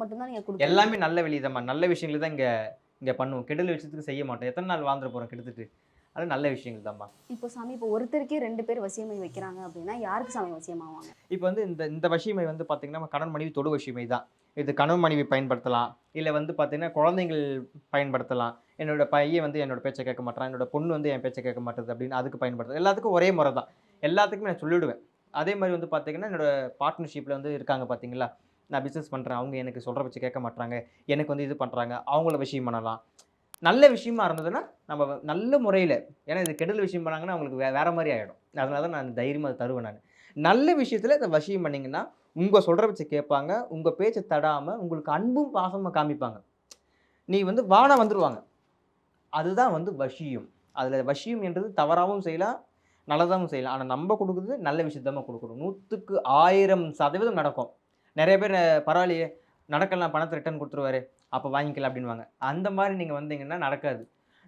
மட்டும்தான் நீங்க கொடுப்பீங்க. எல்லாமே நல்ல வெளியதாம்மா நல்ல விஷயங்கள் தான் இங்கே இங்கே பண்ணுவோம். கெடுதல் விஷயத்துக்கு செய்ய மாட்டோம். எத்தனை நாள் வாழ்ந்துட போகிறோம் கெடுத்துட்டு? அது நல்ல விஷயங்கள் தான்மா. இப்போ சாமி இப்போ ஒருத்தருக்கே ரெண்டு பேர் வசியமை வைக்கிறாங்க அப்படின்னா யாருக்கு சாமி வசியமாவாங்க? இப்போ வந்து இந்த இந்த வசியமை வந்து பார்த்தீங்கன்னா நம்ம கணவன் மனைவி தொடு வசியமை தான். இது கணவன் மனைவி பயன்படுத்தலாம். இல்லை வந்து பார்த்தீங்கன்னா குழந்தைங்கள் பயன்படுத்தலாம். என்னோட பையன் வந்து என்னோட பேச்சை கேட்க மாட்டான். என்னோட பொண்ணு வந்து என் பேச்சை கேட்க மாட்டேது அப்படின்னு அதுக்கு பயன்படுத்தலாம். எல்லாத்துக்கும் ஒரே முறை தான். எல்லாத்துக்குமே நான் சொல்லிவிடுவேன் அதே மாதிரி வந்து பார்த்தீங்கன்னா என்னோட பார்ட்னர்ஷிப்பில் வந்து இருக்காங்க பார்த்தீங்களா நான் பிஸ்னஸ் பண்ணுறேன் அவங்க எனக்கு சொல்கிற வச்சு கேட்க மாட்டாங்க எனக்கு வந்து இது பண்ணுறாங்க அவங்கள விஷயம் பண்ணலாம். நல்ல விஷயமா இருந்ததுன்னா நம்ம வ- நல்ல முறையில் ஏன்னா இது கெடுதல் விஷயம் பண்ணாங்கன்னா அவங்களுக்கு வே வேறு மாதிரி ஆகிடும் அதனால தான் நான் தைரியமாக அதை தருவேன் நான். நல்ல விஷயத்தில் இதை விஷயம் பண்ணிங்கன்னா உங்கள் சொல்கிற வச்சு கேட்பாங்க. உங்கள் பேச்சை தடாமல் உங்களுக்கு அன்பும் பாசமாக காமிப்பாங்க. நீ வந்து வானா வந்துடுவாங்க அதுதான் வந்து வஷியம் அதில் வஷியம் என்றது தவறாகவும் செய்யலாம் நல்லதாகவும் செய்யலாம். ஆனால் நம்ம கொடுக்குறது நல்ல விஷயத்தாம கொடுக்கணும். நூற்றுக்கு ஆயிரம் சதவீதம் நடக்கும். நிறைய பேர் பரவாயில்லையே நடக்கலாம் பணத்தை ரிட்டர்ன் கொடுத்துருவாரு அப்போ வாங்கிக்கலாம் அப்படின்வாங்க அந்த மாதிரி நீங்கள் வந்தீங்கன்னா நடக்காது.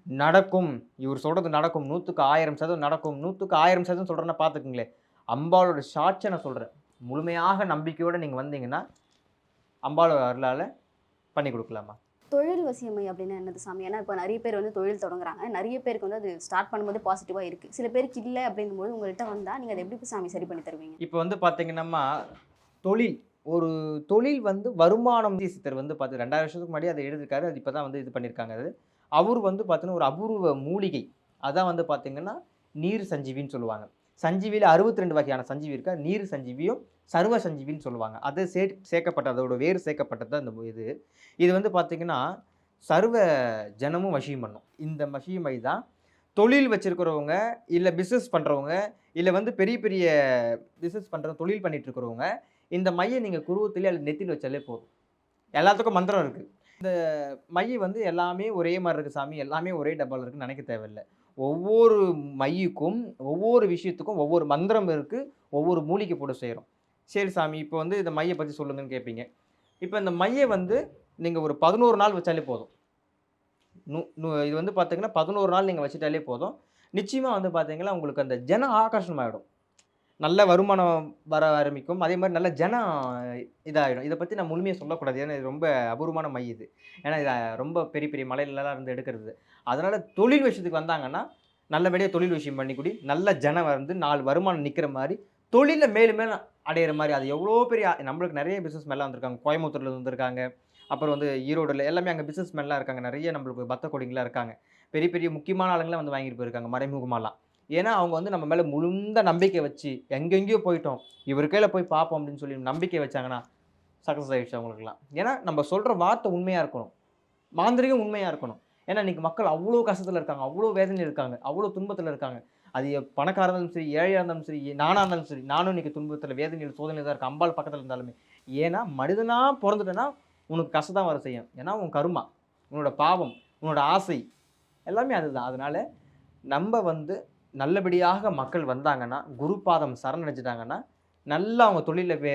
நடக்கும். இவர் சொல்கிறது நடக்கும். நூற்றுக்கு ஆயிரம் சதவீதம் நடக்கும். நூற்றுக்கு ஆயிரம் சதவீதம் சொல்கிறேன்னா பார்த்துக்குங்களேன் அம்பாளோட சாட்சியை நான் சொல்கிறேன் முழுமையாக நம்பிக்கையோடு நீங்கள் வந்தீங்கன்னா அம்பாளோட அருளால் பண்ணி கொடுக்கலாமா? தொழில் வசியமை அப்படின்னா என்னது சாமி? ஏன்னா இப்போ நிறைய பேர் வந்து தொழில் தொடங்குறாங்க. நிறைய பேருக்கு வந்து அது ஸ்டார்ட் பண்ணும்போது பாசிட்டிவாக இருக்குது சில பேருக்கு இல்லை அப்படிங்கும்போது உங்கள்கிட்ட வந்தால் நீங்கள் அதை எப்படி சாமி சரி பண்ணி தருவீங்க? இப்போ வந்து பார்த்தீங்கன்னா தொழில் ஒரு தொழில் வந்து வருமானம் சித்தர் வந்து பார்த்து ரெண்டாயிரம் வருஷத்துக்கு முன்னாடி அதை எழுதியிருக்காரு. அது இப்போ தான் வந்து இது பண்ணியிருக்காங்க அது. அவர் வந்து பார்த்தீங்கன்னா ஒரு அபூர்வ மூலிகை. அதான் வந்து பார்த்தீங்கன்னா நீர் சஞ்சீவின்னு சொல்லுவாங்க. சஞ்சீவியில் அறுபத்தி ரெண்டு வகையான சஞ்சீவி இருக்கா? நீர் சஞ்சீவியும் சர்வ சஞ்சீவின்னு சொல்லுவாங்க. அது சே சேர்க்கப்பட்ட அதோட வேறு சேர்க்கப்பட்டது தான் இந்த இது. இது வந்து பார்த்திங்கன்னா சர்வ ஜனமும் வசியம் பண்ணும். இந்த வசியமை தான் தொழில் வச்சுருக்கிறவங்க இல்லை பிஸ்னஸ் பண்ணுறவங்க இல்லை வந்து பெரிய பெரிய பிஸ்னஸ் பண்ணுற தொழில் பண்ணிட்டு இருக்கிறவங்க இந்த மையை நீங்கள் குருவத்திலே அல்லது நெத்தியில் வச்சாலே போதும். எல்லாத்துக்கும் மந்திரம் இருக்குது இந்த மைய வந்து எல்லாமே ஒரே மாதிரி இருக்குது சாமி. எல்லாமே ஒரே டப்பாவில் இருக்குன்னு நினைக்க தேவையில்லை. ஒவ்வொரு மையுக்கும் ஒவ்வொரு விஷயத்துக்கும் ஒவ்வொரு மந்திரம் இருக்குது ஒவ்வொரு மூலிகை போட்டு செய்கிறோம் சரி சாமி இப்போ வந்து இந்த மையை பற்றி சொல்லுங்கன்னு கேட்பீங்க இப்போ இந்த மையை வந்து நீங்கள் ஒரு பதினோரு நாள் வச்சாலே போதும். நூ இது வந்து பார்த்தீங்கன்னா பதினோரு நாள் நீங்கள் வச்சுட்டாலே போதும். நிச்சயமாக வந்து பார்த்தீங்கன்னா உங்களுக்கு அந்த ஜன ஆகர்ஷணம் ஆகிடும் நல்ல வருமானம் வர ஆரம்பிக்கும். அதே மாதிரி நல்ல ஜனம் இதாகிடும் இதை பற்றி நான் முழுமையாக சொல்லக்கூடாது. ஏன்னா இது ரொம்ப அபூர்வமான மை இது. ஏன்னா இது ரொம்ப பெரிய பெரிய மலையிலலாம் இருந்து எடுக்கிறது. அதனால் தொழில் விஷயத்துக்கு வந்தாங்கன்னா நல்லபடியாக தொழில் விஷயம் பண்ணிக்கூடி நல்ல ஜனம் வந்து நாலு வருமானம் நிற்கிற மாதிரி தொழிலில் மேலும் மேலும் அடையிற மாதிரி அது எவ்வளோ பெரிய நம்மளுக்கு நிறைய பிஸ்னஸ் மேலாம் வந்திருக்காங்க. கோயம்புத்தூரில் வந்திருக்காங்க. அப்புறம் வந்து ஈரோடுல எல்லாமே அங்கே பிஸ்னஸ் மேன்லாம் இருக்காங்க. நிறைய நம்மளுக்கு பத்த கொடிங்களாம் இருக்காங்க. பெரிய பெரிய முக்கியமான ஆளுங்களாம் வந்து வாங்கிட்டு போயிருக்காங்க. மறைமுகமாலாம். ஏன்னா அவங்க வந்து நம்ம மேலே முழுந்த நம்பிக்கை வச்சு எங்கெங்கேயோ போயிட்டோம். இவர் கையில் போய் பார்ப்போம் அப்படின்னு சொல்லி நம்பிக்கை வச்சாங்கன்னா சக்ஸஸ் ஆகிடுச்சு அவங்களுக்குலாம் ஏன்னா நம்ம சொல்கிற வார்த்தை உண்மையாக இருக்கணும். மாந்திரிகம் உண்மையாக இருக்கணும். ஏன்னா இன்றைக்கி மக்கள் அவ்வளோ கஷ்டத்தில் இருக்காங்க அவ்வளோ வேதனையில் இருக்காங்க அவ்வளோ துன்பத்தில் இருக்காங்க. அது பணக்காராக இருந்தாலும் சரி ஏழையாக இருந்தாலும் சரி நானாக இருந்தாலும் சரி நானும் இன்றைக்கி துன்பத்தில் வேதனையில் சோதனையில் தான் இருக்கேன். அம்பாள் பக்கத்தில் இருந்தாலுமே. ஏன்னா மனிதனாக பிறந்துட்டேன்னா உனக்கு கஷ்டம் தான் வர செய்யும். ஏன்னா உன் கருமா உன்னோட பாவம் உன்னோட ஆசை எல்லாமே அதுதான். அதனால் நம்ம வந்து நல்லபடியாக மக்கள் வந்தாங்கன்னா குருபாதம் சரணடைஞ்சிட்டாங்கன்னா நல்லா அவங்க தொழிலில் வே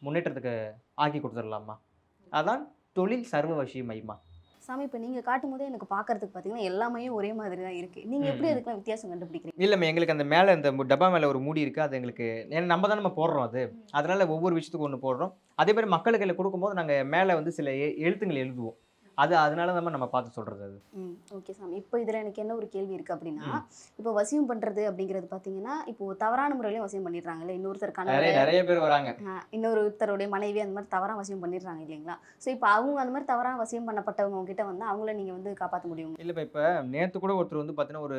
முன்னேற்றத்துக்கு ஆக்கி கொடுத்துடலாமா? அதான் தொழில் சர்வ வசிய மைமா சாமி இப்போ நீங்கள் காட்டும் போதே எனக்கு பார்க்கறதுக்கு பார்த்தீங்கன்னா எல்லாமே ஒரே மாதிரி தான் இருக்குது நீங்கள் எப்படி. அதுக்கெல்லாம் வித்தியாசம் கண்டுபிடிக்கிறீங்க? இல்லைம்மா எங்களுக்கு அந்த மேலே இந்த மு- டப்பா மேலே ஒரு மூடி இருக்குது அது எங்களுக்கு ஏன்னா நம்ம தான் நம்ம போடுறோம் அது. அதனால ஒவ்வொரு விஷயத்துக்கும் ஒன்று போடுறோம். அதே மாதிரி மக்களுக்கு கொடுக்கும்போது நாங்கள் மேலே வந்து சில எழுத்துங்கள் எழுதுவோம். அது அதனால தான் நம்ம பார்த்து சொல்கிறது அது. ஓகே சாமி. இப்போ இதில் எனக்கு என்ன ஒரு கேள்வி இருக்குது அப்படின்னா இப்போ வசியம் பண்ணுறது அப்படிங்கிறது பார்த்தீங்கன்னா இப்போ தவறான முறையிலையும் வசியம் பண்ணிடுறாங்கல்ல இன்னொருத்தர் நிறைய பேர் வராங்க. ஆஹ் இன்னொருத்தருடைய மனைவி அந்த மாதிரி தவறாக வசியம் பண்ணிடுறாங்க இல்லைங்களா? ஸோ இப்போ அவங்க அந்த மாதிரி தவறாக வசியம் பண்ணப்பட்டவங்க உங்ககிட்ட வந்து அவங்கள நீங்கள் வந்து காப்பாற்ற முடியும்? இல்லைப்பா இப்போ நேற்று கூட ஒருத்தர் வந்து பார்த்தீங்கன்னா ஒரு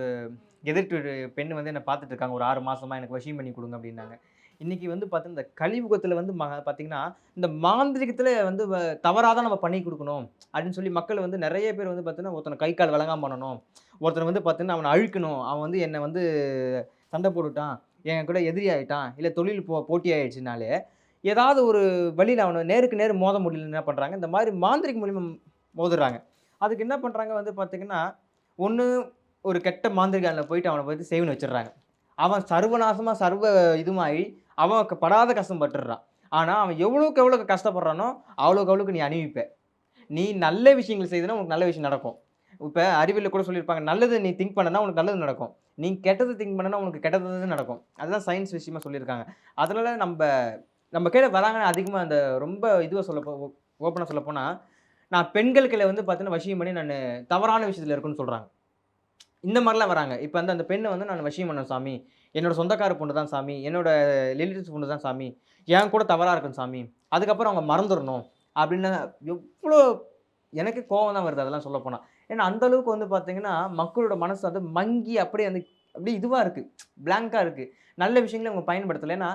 எதிர்த்து பெண் வந்து என்னை பார்த்துட்டு இருக்காங்க. ஒரு ஆறு மாசமா எனக்கு வசியம் பண்ணி கொடுங்க அப்படின்னாங்க. இன்னைக்கு வந்து பார்த்தீங்கன்னா இந்த கழிவுகத்தில் வந்து ம பார்த்தீங்கன்னா இந்த மாந்திரிகத்தில் வந்து தவறாக தான் நம்ம பண்ணி கொடுக்கணும் அப்படின்னு சொல்லி மக்கள் வந்து நிறைய பேர் வந்து பார்த்தீங்கன்னா ஒருத்தனை கை கால் விளங்காம பண்ணணும். ஒருத்தனை வந்து பார்த்தீங்கன்னா அவனை அழுக்கணும். அவன் வந்து என்னை வந்து சண்டை போட்டுட்டான். என் கூட எதிரி ஆகிட்டான் இல்லை தொழில் போ போட்டி ஆகிடுச்சுனாலே ஏதாவது ஒரு வழியில் அவனை நேருக்கு நேர் மோத முடியல என்ன பண்ணுறாங்க இந்த மாதிரி மாந்திரிக மூலியமாக மோதுறாங்க. அதுக்கு என்ன பண்ணுறாங்க வந்து பார்த்திங்கன்னா ஒன்று ஒரு கெட்ட மாந்திரிகாலில் போயிட்டு அவனை போயிட்டு சேவன் வச்சிடுறாங்க. அவன் சர்வநாசமாக சர்வ இதுமாகி அவன் படாத கஷ்டம் பட்டுடுறான். ஆனால் அவன் எவ்வளோக்கு எவ்வளோக்கு கஷ்டப்படுறானோ அவ்வளோக்கு அவ்வளோக்கு நீ அணிவிப்ப. நீ நல்ல விஷயங்கள் செய்தனா உனக்கு நல்ல விஷயம் நடக்கும். இப்போ அறிவியலில் கூட சொல்லியிருப்பாங்க நல்லது நீ திங்க் பண்ணனா உனக்கு நல்லது நடக்கும். நீ கெட்டது திங்க் பண்ணனா உனக்கு கெட்டது நடக்கும். அதுதான் சயின்ஸ் விஷயமா சொல்லியிருக்காங்க. அதனால் நம்ம நம்ம கீழே வராங்கன்னா அதிகமாக அந்த ரொம்ப இதுவாக சொல்ல ஓப்பனாக சொல்ல போனால் நான் கீழே வந்து பார்த்தீங்கன்னா வசியம் பண்ணி நான் தவறான விஷயத்தில் இருக்குன்னு சொல்கிறாங்க இந்த மாதிரிலாம் வராங்க. இப்போ வந்து அந்த பெண்ணை வந்து நான் வசியம் பண்ண சாமி. என்னோட சொந்தக்கார பொண்ணு தான் சாமி. என்னோட ரிலேட்டிவ்ஸ் பொண்ணு தான் சாமி. என் கூட தவறாக இருக்கும் சாமி. அதுக்கப்புறம் அவங்க மறந்துடணும் அப்படின்னு எவ்வளோ எனக்கு கோவம் தான் வருது அதெல்லாம் சொல்ல போனால் ஏன்னா அந்தளவுக்கு வந்து பார்த்தீங்கன்னா மக்களோட மனசு வந்து மங்கி அப்படியே அந்த அப்படியே இதுவாக இருக்குது பிளாங்காக இருக்குது நல்ல விஷயங்களை அவங்க பயன்படுத்தலை. ஏன்னா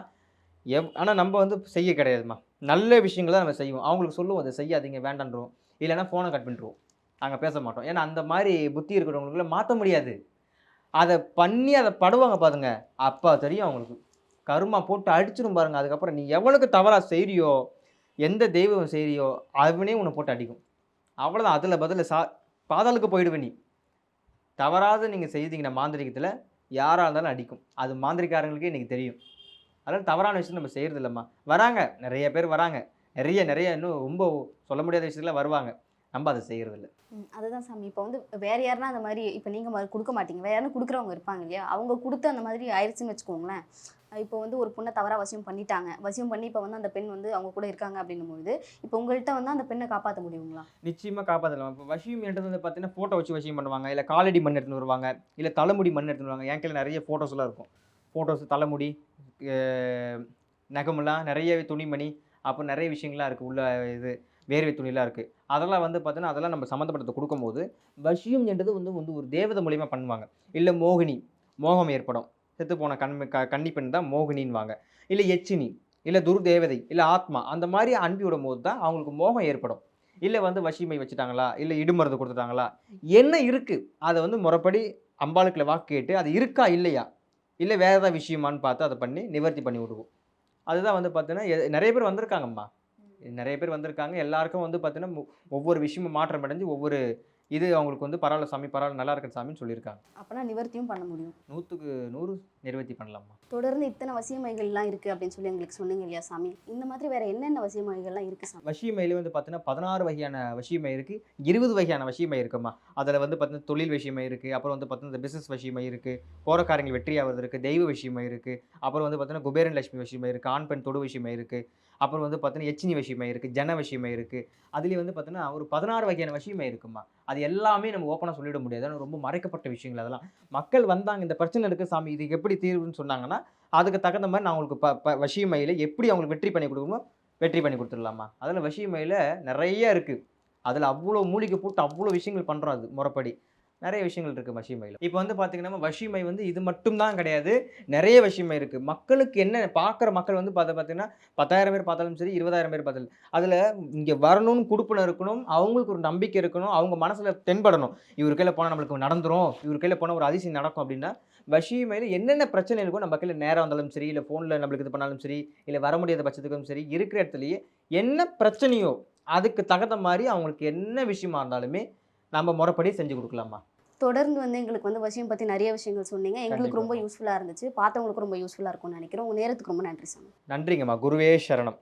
எவ் ஆனால் நம்ம வந்து செய்ய கிடையாதுமா. நல்ல விஷயங்கள் தான் நம்ம செய்வோம். அவங்களுக்கு சொல்லுவோம் அதை செய்யாதீங்க வேண்டான்றோம் இல்லைன்னா ஃபோனை கட் பண்ணிடுவோம் நாங்கள் பேச மாட்டோம். ஏன்னா அந்த மாதிரி புத்தி இருக்கிறவங்களுக்குள்ள மாற்ற முடியாது. அதை பண்ணி அதை படுவாங்க பாருங்க. அப்போ தெரியும் அவங்களுக்கு. கருமா போட்டு அடிச்சிடும் பாருங்க. அதுக்கப்புறம் நீ எவ்வளோக்கு தவறாக செய்கிறியோ எந்த தெய்வம் செய்கிறியோ அவனே உன்னை போட்டு அடிக்கும். அவ்வளோதான் அதில் பதில் சா பாதாளுக்கு போயிடுவே நீ. தவறாத நீங்கள் செய்தீங்கன்னா மாந்திரிகத்தில் யாராக இருந்தாலும் அடிக்கும். அது மாந்திரிக்காரங்களுக்கே இன்றைக்கி தெரியும். அதனால் தவறான விஷயம் நம்ம செய்கிறது இல்லைம்மா வராங்க. நிறைய பேர் வராங்க. நிறைய நிறைய இன்னும் ரொம்ப சொல்ல முடியாத விஷயத்துல வருவாங்க. நம்ம அதை செய்கிறது இல்லை ம், அதுதான் சாமி. இப்போ வந்து வேற யாருன்னா அந்த மாதிரி இப்போ நீங்க மறு- கொடுக்க மாட்டீங்க. வேற யாரும் கொடுக்குறவங்க இருப்பாங்க இல்லையா? அவங்க கொடுத்து அந்த மாதிரி ஆயிடுச்சுன்னு வச்சுக்கோங்களேன். இப்போ வந்து ஒரு பொண்ணை தவறா வசியம் பண்ணிட்டாங்க. வசியம் பண்ணி இப்போ வந்து அந்த பெண் வந்து அவங்க கூட இருக்காங்க அப்படின்னும் பொழுது இப்போ உங்கள்கிட்ட வந்து அந்த பெண்ணை காப்பாற்ற முடியுங்களா? நிச்சயமாக காப்பாற்றலாம் இப்போ வசியம் என்றது வந்து பார்த்தீங்கன்னா ஃபோட்டோ வச்சு வசியம் பண்ணுவாங்க. இல்லை காலடி மண் எடுத்துன்னு வருவாங்க. இல்லை தலைமுடி மண் எடுத்துன்னு வருவாங்க. என் கையில் நிறைய ஃபோட்டோஸ்லாம் இருக்கும். ஃபோட்டோஸ் தலைமுடி நகமெல்லாம் நிறைய துணிமணி அப்புறம் நிறைய விஷயங்கள்லாம் இருக்குது உள்ள இது வேர்வை துணிலாம் இருக்குது அதெல்லாம் வந்து பார்த்தீங்கன்னா அதெல்லாம் நம்ம சம்மந்தப்பட்டதை கொடுக்கும்போது வசியம் என்றது வந்து வந்து ஒரு தேவதை மூலியமாக பண்ணுவாங்க. இல்லை மோகினி மோகம் ஏற்படும். செத்து போன கண் க கன்னி பெண் தான் மோகினின்வாங்க இல்லை எச்சினி இல்லை துர்தேவதை இல்லை ஆத்மா அந்த மாதிரி அன்பி விடும் போது தான் அவங்களுக்கு மோகம் ஏற்படும். இல்லை வந்து வசிமை வச்சுட்டாங்களா இல்லை இடுமருந்து கொடுத்துட்டாங்களா என்ன இருக்குது அதை வந்து முறைப்படி அம்பாளுக்குள்ள வாக்கு கேட்டு அது இருக்கா இல்லையா? இல்லை வேறு ஏதாவது விஷயமான்னு பார்த்து அதை பண்ணி நிவர்த்தி பண்ணி விடுவோம். அதுதான் வந்து பார்த்தீங்கன்னா எ- நிறைய பேர் வந்திருக்காங்கம்மா. நிறைய பேர் வந்திருக்காங்க. எல்லாருக்கும் வந்து பார்த்தீங்கன்னா ஒவ்வொரு விஷயமும் மாற்றம் அடைஞ்சு ஒவ்வொரு இது அவங்களுக்கு வந்து பரவாயில்ல சாமி பரவாயில்ல நல்லா இருக்கு சாமின்னு சொல்லியிருக்காங்க. அப்போனா நிவர்த்தியும் பண்ண முடியும். நூற்றுக்கு நூறு நிவர்த்தி பண்ணலாம்மா தொடர்ந்து இத்தனை வசியமைகள்லாம் இருக்கு அப்படின்னு சொல்லி எங்களுக்கு சொன்னீங்க இல்லையா சாமி? இந்த மாதிரி வேற என்னென்ன வசியமைகள்லாம் இருக்கு சாமி? வசியமையில வந்து பார்த்தீங்கன்னா பதினாறு வகையான வசியமை இருக்குது இருபது வகையான வசியமை இருக்குமா? அதில் வந்து பார்த்தீங்கன்னா தொழில் விஷயமை இருக்குது அப்புறம் வந்து பார்த்தீங்கன்னா பிஸ்னஸ் வசியமை இருக்குது போரக்காரங்கள் வெற்றி ஆகிறது இருக்குது தெய்வ விஷயமை இருக்குது அப்புறம் வந்து பார்த்தீங்கன்னா குபேரன் லட்சுமி விஷயமை இருக்குது ஆண் பெண் தொடு விஷயமை இருக்குது அப்புறம் வந்து பார்த்தீங்கன்னா எச்சினி விஷயமே இருக்குது ஜன விஷயமே இருக்குது அதுலேயே வந்து பார்த்தீங்கன்னா ஒரு பதினாறு வகையான விஷயமே இருக்குமா அது எல்லாமே நம்ம ஓப்பனாக சொல்லிட முடியாது. ஏன்னா ரொம்ப மறைக்கப்பட்ட விஷயங்கள் அதெல்லாம். மக்கள் வந்தாங்க இந்த பிரச்சனை இருக்குது சாமி இது எப்படி தீர்வுன்னு சொன்னாங்கன்னா அதுக்கு தகுந்த மாதிரி நான் உங்களுக்கு ப ப வசியமையில் எப்படி அவங்களுக்கு வெற்றி பண்ணி கொடுக்கணுமோ வெற்றி பண்ணி கொடுத்துடலாமா அதில் வசியமையில் நிறைய இருக்குது அதில் அவ்வளோ மூலிகை போட்டு அவ்வளோ விஷயங்கள் பண்ணுறோம் அது முறைப்படி. நிறைய விஷயங்கள் இருக்குது வசிமையில் இப்போ வந்து பார்த்திங்கன்னா வசிமை வந்து இது மட்டும் தான் கிடையாது. நிறைய வசிமை இருக்குது மக்களுக்கு என்ன பார்க்குற மக்கள் வந்து பார்த்து பார்த்தீங்கன்னா பத்தாயிரம் பேர் பார்த்தாலும் சரி இருபதாயிரம் பேர் பார்த்தாலும் அதில் இங்கே வரணும்னு கொடுப்பன இருக்கணும் அவங்களுக்கு ஒரு நம்பிக்கை இருக்கணும் அவங்க மனசில் தென்படணும். இவர் கையில் போனால் நம்மளுக்கு நடந்துரும் இவர் கையில் போனால் ஒரு அதிசயம் நடக்கும் அப்படின்னா வசிமையில் என்னென்ன பிரச்சனை இருக்கோ நம்ம கையில் நேரம் வந்தாலும் சரி இல்லை ஃபோனில் நம்மளுக்கு இது பண்ணாலும் சரி இல்லை வர முடியாத பட்சத்துக்கும் சரி இருக்கிற இடத்துலையே என்ன பிரச்சனையோ அதுக்கு தகுந்த மாதிரி அவங்களுக்கு என்ன விஷயமா இருந்தாலுமே நம்ம முறைப்படி செஞ்சு கொடுக்கலாமா? தொடர்ந்து வந்து எங்களுக்கு வந்து வசியம் பத்தி நிறைய விஷயங்கள் சொன்னீங்க. எங்களுக்கு. ரொம்ப யூஸ்ஃபுல்லா இருந்துச்சு. பார்த்தவங்களுக்கு ரொம்ப யூஸ்ஃபுல்லா இருக்கும்னு நினைக்கிறோம். உங்க நேரத்துக்கு ரொம்ப நன்றி சாமி. நன்றிங்கம்மா. குருவே சரணம்.